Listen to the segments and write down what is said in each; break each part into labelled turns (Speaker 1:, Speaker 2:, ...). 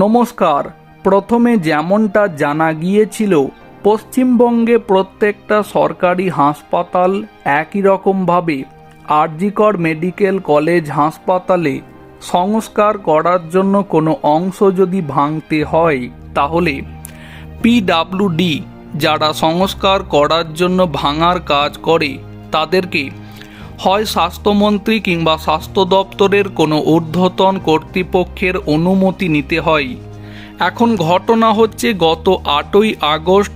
Speaker 1: নমস্কার। প্রথমে যেমনটা জানা গিয়েছিল, পশ্চিমবঙ্গে প্রত্যেকটা সরকারি হাসপাতাল একই রকমভাবে আরজিকর মেডিকেল কলেজ হাসপাতালে সংস্কার করার জন্য কোনো অংশ যদি ভাঙতে হয়, তাহলে পিডাব্লিউডি যারা সংস্কার করার জন্য ভাঙার কাজ করে, তাদেরকে হয় স্বাস্থ্যমন্ত্রী কিংবা স্বাস্থ্য দপ্তরের কোনো ঊর্ধ্বতন কর্তৃপক্ষের অনুমতি নিতে হয়। এখন ঘটনা হচ্ছে গত আটই আগস্ট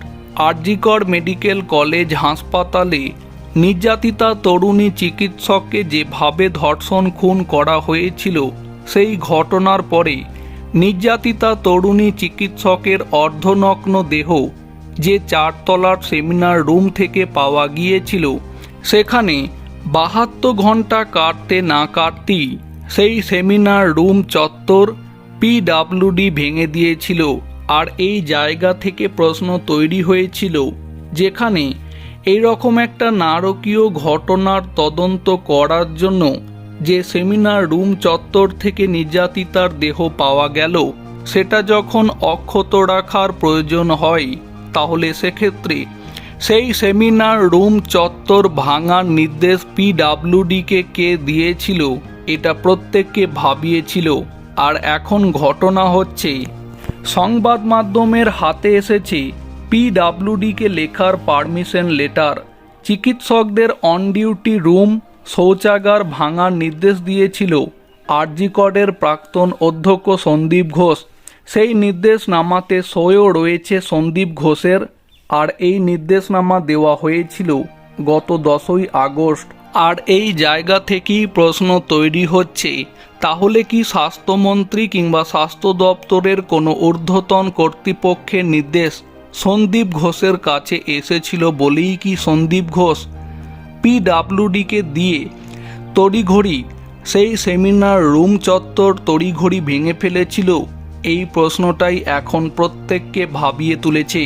Speaker 1: আরজিকর মেডিকেল কলেজ হাসপাতালে নির্যাতিতা তরুণী চিকিৎসককে যেভাবে ধর্ষণ খুন করা হয়েছিল, সেই ঘটনার পরে নির্যাতিতা তরুণী চিকিৎসকের অর্ধনগ্ন দেহ যে চারতলার সেমিনার রুম থেকে পাওয়া গিয়েছিল, সেখানে বাহাত্তর ঘণ্টা কাটতে না কাটতেই সেই সেমিনার রুম চত্বর পিডাব্লিউডি ভেঙে দিয়েছিল আর এই জায়গা থেকে প্রশ্ন তৈরি হয়েছিল যেখানে এইরকম একটা নারকীয় ঘটনার তদন্ত করার জন্য যে সেমিনার রুম চত্বর থেকে নির্যাতিতার দেহ পাওয়া গেল, সেটা যখন অক্ষত রাখার প্রয়োজন হয়, তাহলে সেক্ষেত্রে সেই সেমিনার রুম চত্বর ভাঙার নির্দেশ পিডাব্লিউডিকে কে দিয়েছিল, এটা প্রত্যেককে ভাবিয়েছিল, আর এখন ঘটনা হচ্ছে। সংবাদ মাধ্যমের হাতে এসেছে পিডাব্লিউডিকে লেখার পারমিশন লেটার। চিকিৎসকদের অন ডিউটি রুম শৌচাগার ভাঙার নির্দেশ দিয়েছিল। আরজিকডের প্রাক্তন অধ্যক্ষ সন্দীপ ঘোষ। সেই নির্দেশ নামাতে সইও রয়েছে সন্দীপ ঘোষের আর এই নির্দেশনামা দেওয়া হয়েছিল গত দশই আগস্ট। আর এই জায়গা থেকেই প্রশ্ন তৈরি হচ্ছে, তাহলে কি স্বাস্থ্যমন্ত্রী কিংবা স্বাস্থ্য দপ্তরের কোনো ঊর্ধ্বতন কর্তৃপক্ষের নির্দেশ সন্দীপ ঘোষের কাছে এসেছিল বলেই কি সন্দীপ ঘোষ পিডাব্লিউডিকে দিয়ে তড়িঘড়ি সেই সেমিনার রুম চত্বর তড়িঘড়ি ভেঙে ফেলেছিল? এই প্রশ্নটাই এখন প্রত্যেককে ভাবিয়ে তুলেছে।